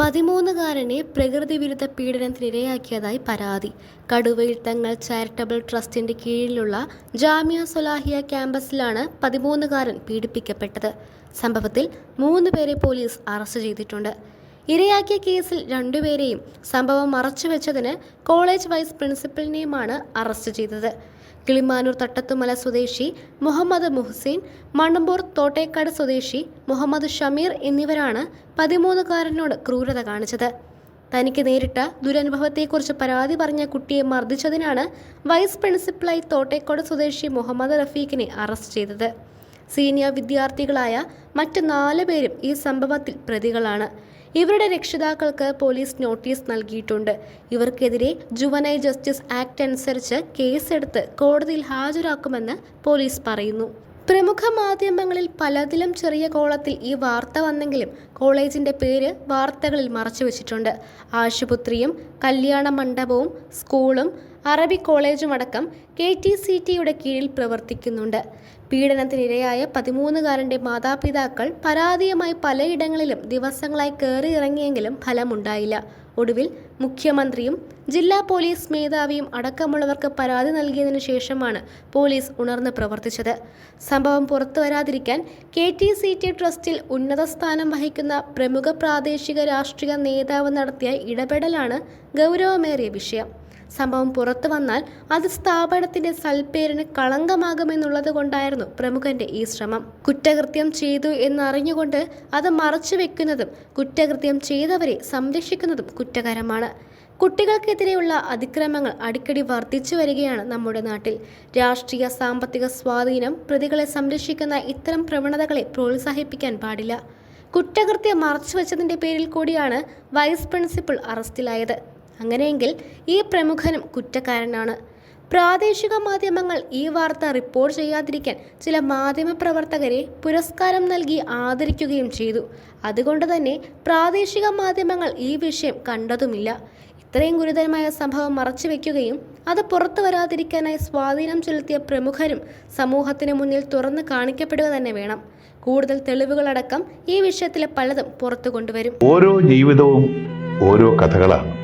പതിമൂന്നുകാരനെ പ്രകൃതി വിരുദ്ധ പീഡനത്തിനിരയാക്കിയതായി പരാതി. കടുവയിൽ തങ്ങൾ ചാരിറ്റബിൾ ട്രസ്റ്റിന്റെ കീഴിലുള്ള ജാമിയ സൊലാഹിയ ക്യാമ്പസിലാണ് പതിമൂന്നുകാരൻ പീഡിപ്പിക്കപ്പെട്ടത്. സംഭവത്തിൽ മൂന്ന് പേരെ പോലീസ് അറസ്റ്റ് ചെയ്തിട്ടുണ്ട്. ഇരയാക്കിയ കേസിൽ രണ്ടുപേരെയും സംഭവം മറച്ചുവെച്ചതിന് കോളേജ് വൈസ് പ്രിൻസിപ്പലിനെയുമാണ് അറസ്റ്റ് ചെയ്തത്. കിളിമാനൂർ തട്ടത്തുമല സ്വദേശി മുഹമ്മദ് മുഹസീൻ മണ്ണമ്പൂർ തോട്ടേക്കാട് സ്വദേശി മുഹമ്മദ് ഷമീർ എന്നിവരാണ് പതിമൂന്നുകാരനോട് ക്രൂരത കാണിച്ചത്. തനിക്ക് നേരിട്ട ദുരനുഭവത്തെക്കുറിച്ച് പരാതി പറഞ്ഞ കുട്ടിയെ മർദ്ദിച്ചതിനാണ് വൈസ് പ്രിൻസിപ്പലായി തോട്ടേക്കോട് സ്വദേശി മുഹമ്മദ് റഫീഖിനെ അറസ്റ്റ് ചെയ്തത്. സീനിയർ വിദ്യാർത്ഥികളായ മറ്റ് നാല് പേരും ഈ സംഭവത്തിൽ പ്രതികളാണ്. ഇവരുടെ രക്ഷിതാക്കൾക്ക് പോലീസ് നോട്ടീസ് നൽകിയിട്ടുണ്ട്. ഇവർക്കെതിരെ ജുവനൈ ജസ്റ്റിസ് ആക്ട് അനുസരിച്ച് കേസെടുത്ത് കോടതിയിൽ ഹാജരാക്കുമെന്ന് പോലീസ് പറയുന്നു. പ്രമുഖ മാധ്യമങ്ങളിൽ പലതിലും ചെറിയ കോളത്തിൽ ഈ വാർത്ത വന്നെങ്കിലും കോളേജിന്റെ പേര് വാർത്തകളിൽ മറച്ചുവെച്ചിട്ടുണ്ട് ആശുപത്രിയും കല്യാണ മണ്ഡപവും സ്കൂളും അറബി കോളേജും അടക്കം കെ ടി സി ടിയുടെ കീഴിൽ പ്രവർത്തിക്കുന്നുണ്ട്. പീഡനത്തിനിരയായ പതിമൂന്നുകാരന്റെ മാതാപിതാക്കൾ പരാതിയുമായി പലയിടങ്ങളിലും ദിവസങ്ങളായി കയറി ഇറങ്ങിയെങ്കിലും ഫലമുണ്ടായില്ല. ഒടുവിൽ മുഖ്യമന്ത്രിയും ജില്ലാ പോലീസ് മേധാവിയും അടക്കമുള്ളവർക്ക് പരാതി നൽകിയതിനു ശേഷമാണ് പോലീസ് ഉണർന്ന് പ്രവർത്തിച്ചത്. സംഭവം പുറത്തു വരാതിരിക്കാൻ കെ ടി സി ടി ട്രസ്റ്റിൽ ഉന്നത സ്ഥാനം വഹിക്കുന്ന പ്രമുഖ പ്രാദേശിക രാഷ്ട്രീയ നേതാവ് നടത്തിയ ഇടപെടലാണ് ഗൗരവമേറിയ വിഷയം. സംഭവം പുറത്തു വന്നാൽ അത് സ്ഥാപനത്തിന്റെ സൽപ്പേരിന് കളങ്കമാകുമെന്നുള്ളത് കൊണ്ടായിരുന്നു പ്രമുഖന്റെ ഈ ശ്രമം. കുറ്റകൃത്യം ചെയ്തു എന്നറിഞ്ഞുകൊണ്ട് അത് മറച്ചു വെക്കുന്നതും കുറ്റകൃത്യം ചെയ്തവരെ സംരക്ഷിക്കുന്നതും കുറ്റകരമാണ്. കുട്ടികൾക്കെതിരെയുള്ള അതിക്രമങ്ങൾ അടിക്കടി വർദ്ധിച്ചു വരികയാണ് നമ്മുടെ നാട്ടിൽ. രാഷ്ട്രീയ സാമ്പത്തിക സ്വാധീനം പ്രതികളെ സംരക്ഷിക്കുന്ന ഇത്തരം പ്രവണതകളെ പ്രോത്സാഹിപ്പിക്കാൻ പാടില്ല. കുറ്റകൃത്യം മറച്ചുവെച്ചതിന്റെ പേരിൽ കൂടിയാണ് വൈസ് പ്രിൻസിപ്പൽ അറസ്റ്റിലായത്. അങ്ങനെയെങ്കിൽ ഈ പ്രമുഖനും കുറ്റക്കാരനാണ്. പ്രാദേശിക മാധ്യമങ്ങൾ ഈ വാർത്ത റിപ്പോർട്ട് ചെയ്യാതിരിക്കാൻ ചില മാധ്യമപ്രവർത്തകരെ പുരസ്കാരം നൽകി ആദരിക്കുകയും ചെയ്തു. അതുകൊണ്ട് തന്നെ പ്രാദേശിക മാധ്യമങ്ങൾ ഈ വിഷയം കണ്ടതുമില്ല. ഇത്രയും ഗുരുതരമായ സംഭവം മറച്ചുവെക്കുകയും അത് പുറത്തു വരാതിരിക്കാനായി സ്വാധീനം ചെലുത്തിയ പ്രമുഖരും സമൂഹത്തിന് മുന്നിൽ തുറന്നു കാണിക്കപ്പെടുക തന്നെ വേണം. കൂടുതൽ തെളിവുകളടക്കം ഈ വിഷയത്തിലെ പലതും പുറത്തു കൊണ്ടുവരും. ഓരോ ജീവിതവും ഓരോ കഥകളാണ്.